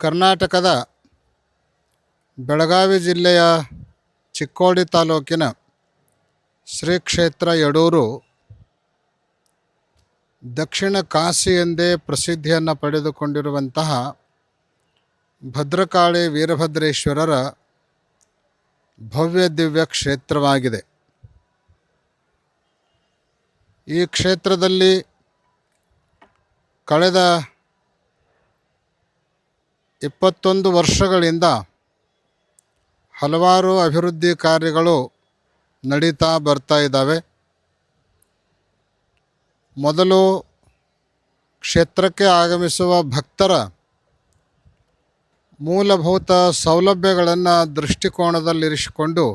ಕರ್ನಾಟಕದ ಬೆಳಗಾವಿ ಜಿಲ್ಲೆಯ ಚಿಕ್ಕೋಡಿ ತಾಲೂಕಿನ ಶ್ರೀ ಕ್ಷೇತ್ರ ಯಡೂರು ದಕ್ಷಿಣ ಕಾಶಿ ಎಂದೇ ಪ್ರಸಿದ್ಧಿಯನ್ನು ಪಡೆದುಕೊಂಡಿರುವಂತಹ ಭದ್ರಕಾಳಿ ವೀರಭದ್ರೇಶ್ವರರ ಭವ್ಯ ದಿವ್ಯ ಕ್ಷೇತ್ರವಾಗಿದೆ. ಈ ಕ್ಷೇತ್ರದಲ್ಲಿ ಕಳೆದ ಇಪ್ಪತ್ತೊಂದು ವರ್ಷಗಳಿಂದ ಹಲವಾರು ಅಭಿವೃದ್ಧಿ ಕಾರ್ಯಗಳು ನಡೀತಾ ಬರ್ತಾ ಇದ್ದಾವೆ. ಮೊದಲು ಕ್ಷೇತ್ರಕ್ಕೆ ಆಗಮಿಸುವ ಭಕ್ತರ ಮೂಲಭೂತ ಸೌಲಭ್ಯಗಳನ್ನು ದೃಷ್ಟಿಕೋನದಲ್ಲಿರಿಸಿಕೊಂಡು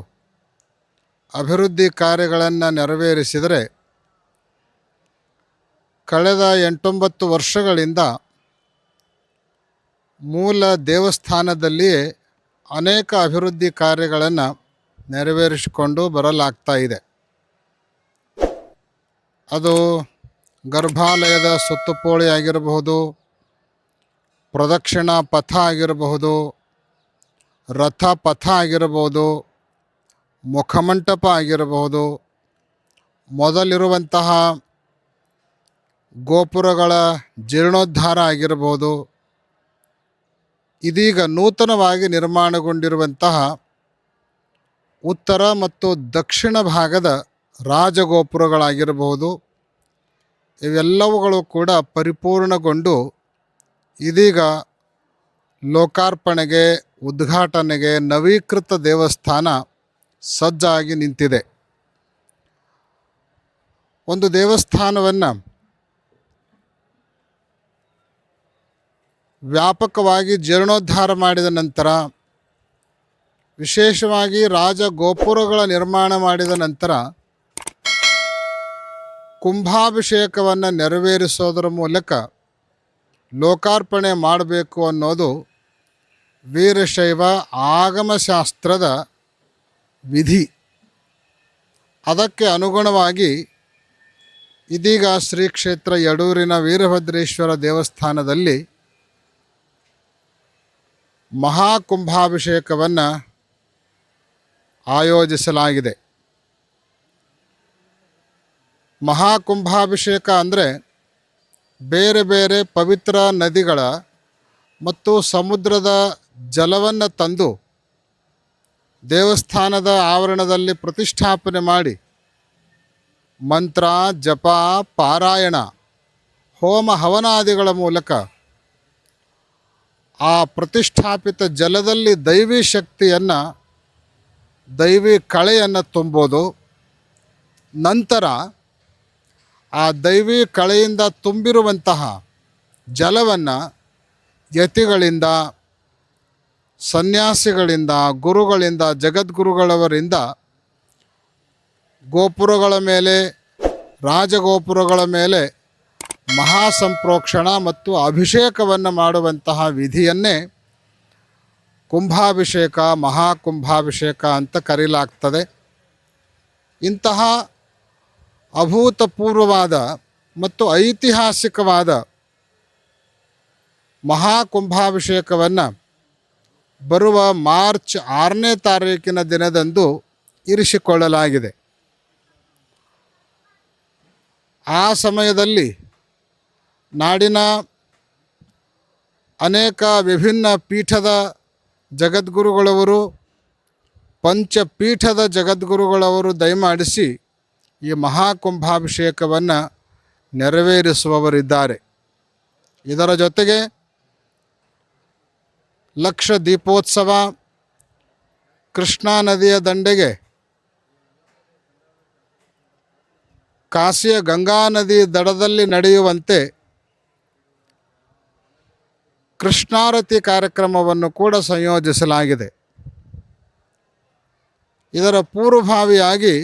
ಅಭಿವೃದ್ಧಿ ಕಾರ್ಯಗಳನ್ನು ನೆರವೇರಿಸಿದರೆ, ಕಳೆದ ಎಂಟೊಂಬತ್ತು ವರ್ಷಗಳಿಂದ ಮೂಲ ದೇವಸ್ಥಾನದಲ್ಲಿ ಅನೇಕ ಅಭಿವೃದ್ಧಿ ಕಾರ್ಯಗಳನ್ನು ನೆರವೇರಿಸಿಕೊಂಡು ಬರಲಾಗ್ತಾ ಇದೆ. ಅದು ಗರ್ಭಾಲಯದ ಸುತ್ತುಪೋಳಿ ಆಗಿರಬಹುದು, ಪ್ರದಕ್ಷಿಣಾ ಪಥ ಆಗಿರಬಹುದು, ರಥ ಪಥ ಆಗಿರಬಹುದು, ಮುಖಮಂಟಪ ಆಗಿರಬಹುದು. ಮೊದಲಿರುವಂತಹ ಗೋಪುರಗಳ ಜೀರ್ಣೋದ್ಧಾರ ಆಗಿರಬಹುದು. ಇದೀಗ ನೂತನವಾಗಿ ನಿರ್ಮಾಣಗೊಂಡಿರುವಂತಹ ಉತ್ತರ ಮತ್ತು ದಕ್ಷಿಣ ಭಾಗದ ರಾಜಗೋಪುರಗಳಾಗಿರಬಹುದು. ಇವೆಲ್ಲವುಗಳು ಕೂಡ ಪರಿಪೂರ್ಣಗೊಂಡು ಇದೀಗ ಲೋಕಾರ್ಪಣೆಗೆ, ಉದ್ಘಾಟನೆಗೆ ನವೀಕೃತ ದೇವಸ್ಥಾನ ಸಜ್ಜಾಗಿ ನಿಂತಿದೆ. ಒಂದು ದೇವಸ್ಥಾನವನ್ನು ವ್ಯಾಪಕವಾಗಿ ಜೀರ್ಣೋದ್ಧಾರ ಮಾಡಿದ ನಂತರ, ವಿಶೇಷವಾಗಿ ರಾಜ ಗೋಪುರಗಳ ನಿರ್ಮಾಣ ಮಾಡಿದ ನಂತರ ಕುಂಭಾಭಿಷೇಕವನ್ನು ನೆರವೇರಿಸೋದರ ಮೂಲಕ ಲೋಕಾರ್ಪಣೆ ಮಾಡಬೇಕು ಅನ್ನೋದು ವೀರಶೈವ ಆಗಮಶಾಸ್ತ್ರದ ವಿಧಿ. ಅದಕ್ಕೆ ಅನುಗುಣವಾಗಿ ಇದೀಗ ಶ್ರೀ ಕ್ಷೇತ್ರ ಯಡೂರಿನ ವೀರಭದ್ರೇಶ್ವರ ದೇವಸ್ಥಾನದಲ್ಲಿ ಮಹಾಕುಂಭಾಭಿಷೇಕವನ್ನು ಆಯೋಜಿಸಲಾಗಿದೆ. ಮಹಾಕುಂಭಾಭಿಷೇಕ ಅಂದರೆ ಬೇರೆ ಬೇರೆ ಪವಿತ್ರ ನದಿಗಳ ಮತ್ತು ಸಮುದ್ರದ ಜಲವನ್ನು ತಂದು ದೇವಸ್ಥಾನದ ಆವರಣದಲ್ಲಿ ಪ್ರತಿಷ್ಠಾಪನೆ ಮಾಡಿ ಮಂತ್ರ, ಜಪ, ಪಾರಾಯಣ, ಹೋಮ ಹವನಾದಿಗಳ ಮೂಲಕ ಆ ಪ್ರತಿಷ್ಠಾಪಿತ ಜಲದಲ್ಲಿ ದೈವಿ ಶಕ್ತಿಯನ್ನು, ದೈವಿ ಕಳೆಯನ್ನು ತುಂಬೋದು. ನಂತರ ಆ ದೈವಿ ಕಳೆಯಿಂದ ತುಂಬಿರುವಂತಹ ಜಲವನ್ನು ಯತಿಗಳಿಂದ, ಸನ್ಯಾಸಿಗಳಿಂದ, ಗುರುಗಳಿಂದ, ಜಗದ್ಗುರುಗಳವರಿಂದ, ಗೋಪುರಗಳ ಮೇಲೆ, ರಾಜಗೋಪುರಗಳ ಮೇಲೆ ಮಹಾಸಂಪ್ರೋಕ್ಷಣ ಮತ್ತು ಅಭಿಷೇಕವನ್ನು ಮಾಡುವಂತಹ ವಿಧಿಯನ್ನೇ ಕುಂಭಾಭಿಷೇಕ, ಮಹಾಕುಂಭಾಭಿಷೇಕ ಅಂತ ಕರೆಯಲಾಗ್ತದೆ ಇಂತಹ ಅಭೂತಪೂರ್ವವಾದ ಮತ್ತು ಐತಿಹಾಸಿಕವಾದ ಮಹಾಕುಂಭಾಭಿಷೇಕವನ್ನು ಬರುವ ಮಾರ್ಚ್ ಆರನೇ ತಾರೀಕಿನ ದಿನದಂದು ಇರಿಸಿಕೊಳ್ಳಲಾಗಿದೆ. ಆ ಸಮಯದಲ್ಲಿ ನಾಡಿನ ಅನೇಕ ವಿಭಿನ್ನ ಪೀಠದ ಜಗದ್ಗುರುಗಳವರು, ಪಂಚಪೀಠದ ಜಗದ್ಗುರುಗಳವರು ದಯಮಾಡಿಸಿ ಈ ಮಹಾಕುಂಭಾಭಿಷೇಕವನ್ನು ನೆರವೇರಿಸುವವರಿದ್ದಾರೆ. ಇದರ ಜೊತೆಗೆ ಲಕ್ಷ ದೀಪೋತ್ಸವ ಕೃಷ್ಣಾ ನದಿಯ ದಂಡೆಗೆ ಕಾಶಿಯ ಗಂಗಾ ನದಿ ದಡದಲ್ಲಿ ನಡೆಯುವಂತೆ ಕೃಷ್ಣಾರತಿ ಕಾರ್ಯಕ್ರಮವನ್ನು ಕೂಡ ಸಂಯೋಜಿಸಲಾಗಿದೆ. ಇದರ ಪೂರ್ವಭಾವಿಯಾಗಿ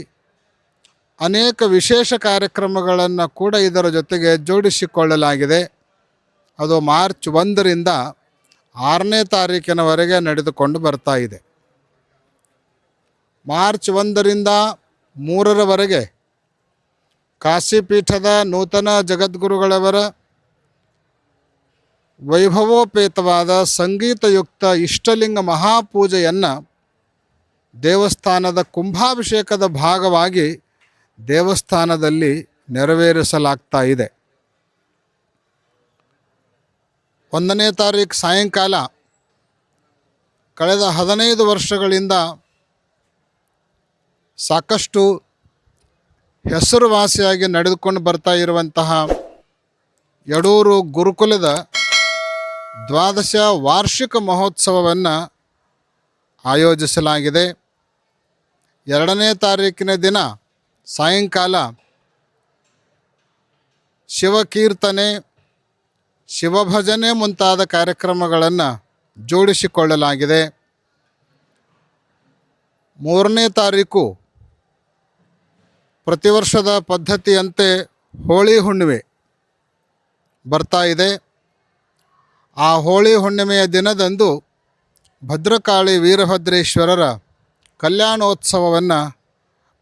ಅನೇಕ ವಿಶೇಷ ಕಾರ್ಯಕ್ರಮಗಳನ್ನು ಕೂಡ ಇದರ ಜೊತೆಗೆ ಜೋಡಿಸಿಕೊಳ್ಳಲಾಗಿದೆ. ಅದು ಮಾರ್ಚ್ ಒಂದರಿಂದ ಆರನೇ ತಾರೀಕಿನವರೆಗೆ ನಡೆದುಕೊಂಡು ಬರ್ತಾ ಇದೆ. ಮಾರ್ಚ್ ಒಂದರಿಂದ ಮೂರರವರೆಗೆ ಕಾಶಿಪೀಠದ ನೂತನ ಜಗದ್ಗುರುಗಳವರ ವೈಭವೋಪೇತವಾದ ಸಂಗೀತಯುಕ್ತ ಇಷ್ಟಲಿಂಗ ಮಹಾಪೂಜೆಯನ್ನು ದೇವಸ್ಥಾನದ ಕುಂಭಾಭಿಷೇಕದ ಭಾಗವಾಗಿ ದೇವಸ್ಥಾನದಲ್ಲಿ ನೆರವೇರಿಸಲಾಗ್ತಾ ಇದೆ. ಒಂದನೇ ತಾರೀಕು ಸಾಯಂಕಾಲ ಕಳೆದ ಹದಿನೈದು ವರ್ಷಗಳಿಂದ ಸಾಕಷ್ಟು ಹೆಸರುವಾಸಿಯಾಗಿ ನಡೆದುಕೊಂಡು ಬರ್ತಾ ಇರುವಂತಹ ಯಡೂರು ಗುರುಕುಲದ ದ್ವಾದಶ ವಾರ್ಷಿಕ ಮಹೋತ್ಸವವನ್ನು ಆಯೋಜಿಸಲಾಗಿದೆ. ಎರಡನೇ ತಾರೀಕಿನ ದಿನ ಸಾಯಂಕಾಲ ಶಿವಕೀರ್ತನೆ, ಶಿವಭಜನೆ ಮುಂತಾದ ಕಾರ್ಯಕ್ರಮಗಳನ್ನು ಜೋಡಿಸಿಕೊಳ್ಳಲಾಗಿದೆ. ಮೂರನೇ ತಾರೀಕು ಪ್ರತಿ ವರ್ಷದ ಪದ್ಧತಿಯಂತೆ ಹೋಳಿ ಹುಣ್ಣಿಮೆ ಬರ್ತಾ ಇದೆ. ಆ ಹೋಳಿ ಹುಣ್ಣಿಮೆಯ ದಿನದಂದು ಭದ್ರಕಾಳಿ ವೀರಭದ್ರೇಶ್ವರರ ಕಲ್ಯಾಣೋತ್ಸವವನ್ನು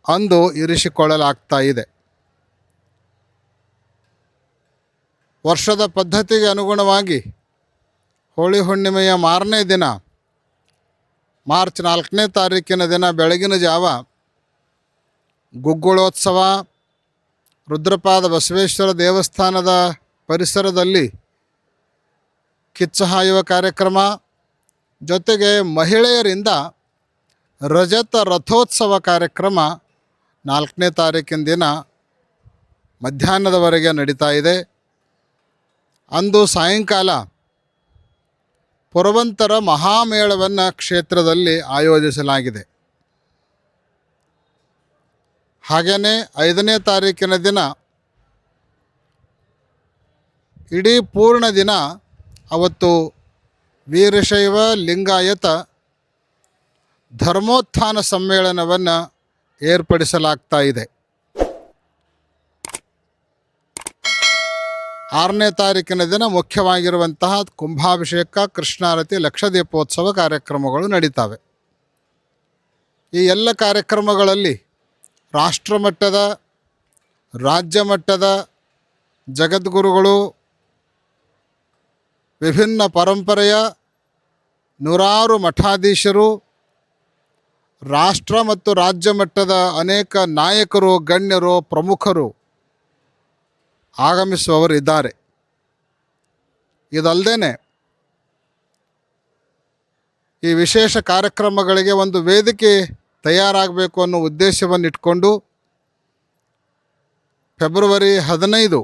ಅಂದು ಇರಿಸಿಕೊಳ್ಳಲಾಗ್ತಾ ಇದೆ. ವರ್ಷದ ಪದ್ಧತಿಗೆ ಅನುಗುಣವಾಗಿ ಹೋಳಿ ಹುಣ್ಣಿಮೆಯ ಮಾರನೇ ದಿನ ಮಾರ್ಚ್ ನಾಲ್ಕನೇ ತಾರೀಕಿನ ದಿನ ಬೆಳಗಿನ ಜಾವ ಗುಗ್ಗುಳೋತ್ಸವ, ರುದ್ರಪಾದ ಬಸವೇಶ್ವರ ದೇವಸ್ಥಾನದ ಪರಿಸರದಲ್ಲಿ ಕಿಚ್ಚ ಹಾಯುವ ಕಾರ್ಯಕ್ರಮ. ಜೊತೆಗೆ ಮಹಿಳೆಯರಿಂದ ರಜತ ರಥೋತ್ಸವ ಕಾರ್ಯಕ್ರಮ ನಾಲ್ಕನೇ ತಾರೀಕಿನ ದಿನ ಮಧ್ಯಾಹ್ನದವರೆಗೆ ನಡೀತಾ ಇದೆ. ಅಂದು ಸಾಯಂಕಾಲ ಪುರವಂತರ ಮಹಾಮೇಳವನ್ನು ಕ್ಷೇತ್ರದಲ್ಲಿ ಆಯೋಜಿಸಲಾಗಿದೆ. ಹಾಗೆಯೇ ಐದನೇ ತಾರೀಕಿನ ದಿನ ಇಡೀ ಪೂರ್ಣ ದಿನ ಅವತ್ತು ವೀರಶೈವ ಲಿಂಗಾಯತ ಧರ್ಮೋತ್ಥಾನ ಸಮ್ಮೇಳನವನ್ನು ಏರ್ಪಡಿಸಲಾಗ್ತಾ ಇದೆ. ಆರನೇ ತಾರೀಕಿನ ದಿನ ಮುಖ್ಯವಾಗಿರುವಂತಹ ಕುಂಭಾಭಿಷೇಕ, ಕೃಷ್ಣಾರತಿ, ಲಕ್ಷದೀಪೋತ್ಸವ ಕಾರ್ಯಕ್ರಮಗಳು ನಡೀತವೆ. ಈ ಎಲ್ಲ ಕಾರ್ಯಕ್ರಮಗಳಲ್ಲಿ ರಾಷ್ಟ್ರಮಟ್ಟದ ರಾಜ್ಯ ಮಟ್ಟದ ಜಗದ್ಗುರುಗಳು ವಿಭಿನ್ನ ಪರಂಪರೆಯ ನೂರಾರು ಮಠಾಧೀಶರು, ರಾಷ್ಟ್ರ ಮತ್ತು ರಾಜ್ಯ ಮಟ್ಟದ ಅನೇಕ ನಾಯಕರು, ಗಣ್ಯರು, ಪ್ರಮುಖರು ಆಗಮಿಸುವವರಿದ್ದಾರೆ. ಇದಲ್ಲದೆ ಈ ವಿಶೇಷ ಕಾರ್ಯಕ್ರಮಗಳಿಗೆ ಒಂದು ವೇದಿಕೆ ತಯಾರಾಗಬೇಕು ಅನ್ನೋ ಉದ್ದೇಶವನ್ನು ಇಟ್ಕೊಂಡು ಫೆಬ್ರವರಿ ಹದಿನೈದು,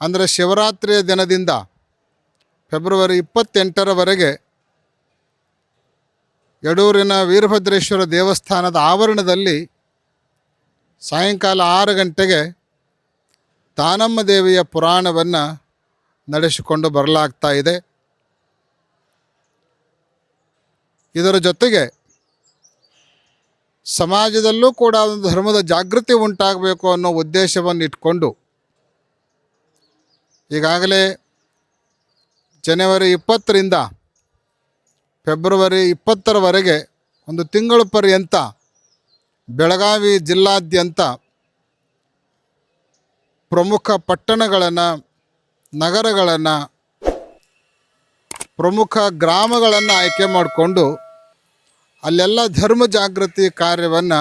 ಅಂದರೆ ಶಿವರಾತ್ರಿಯ ದಿನದಿಂದ ಫೆಬ್ರವರಿ ಇಪ್ಪತ್ತೆಂಟರವರೆಗೆ ಯಡೂರಿನ ವೀರಭದ್ರೇಶ್ವರ ದೇವಸ್ಥಾನದ ಆವರಣದಲ್ಲಿ ಸಾಯಂಕಾಲ ಆರು ಗಂಟೆಗೆ ತಾನಮ್ಮ ದೇವಿಯ ಪುರಾಣವನ್ನು ನಡೆಸಿಕೊಂಡು ಬರಲಾಗ್ತಾ ಇದೆ. ಇದರ ಜೊತೆಗೆ ಸಮಾಜದಲ್ಲೂ ಕೂಡ ಒಂದು ಧರ್ಮದ ಜಾಗೃತಿ ಉಂಟಾಗಬೇಕು ಅನ್ನೋ ಉದ್ದೇಶವನ್ನು ಇಟ್ಕೊಂಡು ಈಗಾಗಲೇ ಜನವರಿ ಇಪ್ಪತ್ತರಿಂದ ಫೆಬ್ರವರಿ ಇಪ್ಪತ್ತರವರೆಗೆ ಒಂದು ತಿಂಗಳು ಪರ್ಯಂತ ಬೆಳಗಾವಿ ಜಿಲ್ಲಾದ್ಯಂತ ಪ್ರಮುಖ ಪಟ್ಟಣಗಳನ್ನು, ನಗರಗಳನ್ನು, ಪ್ರಮುಖ ಗ್ರಾಮಗಳನ್ನು ಆಯ್ಕೆ ಮಾಡಿಕೊಂಡು ಅಲ್ಲೆಲ್ಲ ಧರ್ಮ ಜಾಗೃತಿ ಕಾರ್ಯವನ್ನು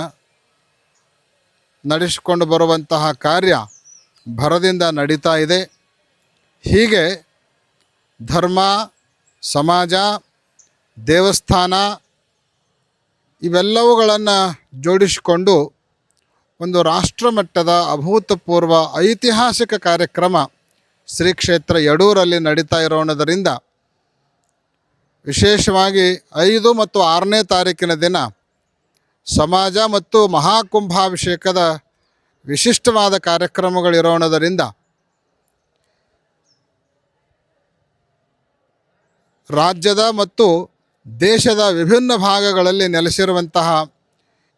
ನಡೆಸಿಕೊಂಡು ಬರುವಂತಹ ಕಾರ್ಯ ಭರದಿಂದ ನಡೀತಾ ಇದೆ. ಹೀಗೆ ಧರ್ಮ, ಸಮಾಜ, ದೇವಸ್ಥಾನ ಇವೆಲ್ಲವುಗಳನ್ನು ಜೋಡಿಸಿಕೊಂಡು ಒಂದು ರಾಷ್ಟ್ರಮಟ್ಟದ ಅಭೂತಪೂರ್ವ ಐತಿಹಾಸಿಕ ಕಾರ್ಯಕ್ರಮ ಶ್ರೀ ಕ್ಷೇತ್ರ ಯಡೂರಲ್ಲಿ ನಡೀತಾ ಇರೋಣದರಿಂದ ವಿಶೇಷವಾಗಿ ಐದು ಮತ್ತು ಆರನೇ ತಾರೀಕಿನ ದಿನ ಸಮಾಜ ಮತ್ತು ಮಹಾಕುಂಭಾಭಿಷೇಕದ ವಿಶಿಷ್ಟವಾದ ಕಾರ್ಯಕ್ರಮಗಳಿರೋಣದರಿಂದ ರಾಜ್ಯದ ಮತ್ತು ದೇಶದ ವಿಭಿನ್ನ ಭಾಗಗಳಲ್ಲಿ ನೆಲೆಸಿರುವಂತಹ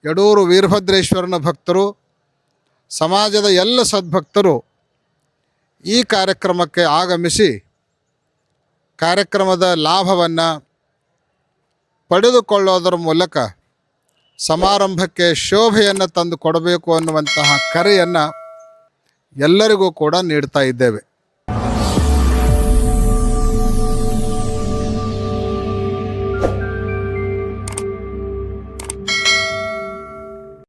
ಯಡೂರು ವೀರಭದ್ರೇಶ್ವರನ ಭಕ್ತರು, ಸಮಾಜದ ಎಲ್ಲ ಸದ್ಭಕ್ತರು ಈ ಕಾರ್ಯಕ್ರಮಕ್ಕೆ ಆಗಮಿಸಿ ಕಾರ್ಯಕ್ರಮದ ಲಾಭವನ್ನು ಪಡೆದುಕೊಳ್ಳೋದರ ಮೂಲಕ ಸಮಾರಂಭಕ್ಕೆ ಶೋಭೆಯನ್ನು ತಂದು ಕೊಡಬೇಕು ಅನ್ನುವಂತಹ ಕರೆಯನ್ನು ಎಲ್ಲರಿಗೂ ಕೂಡ ನೀಡ್ತಾ ಇದ್ದೇವೆ.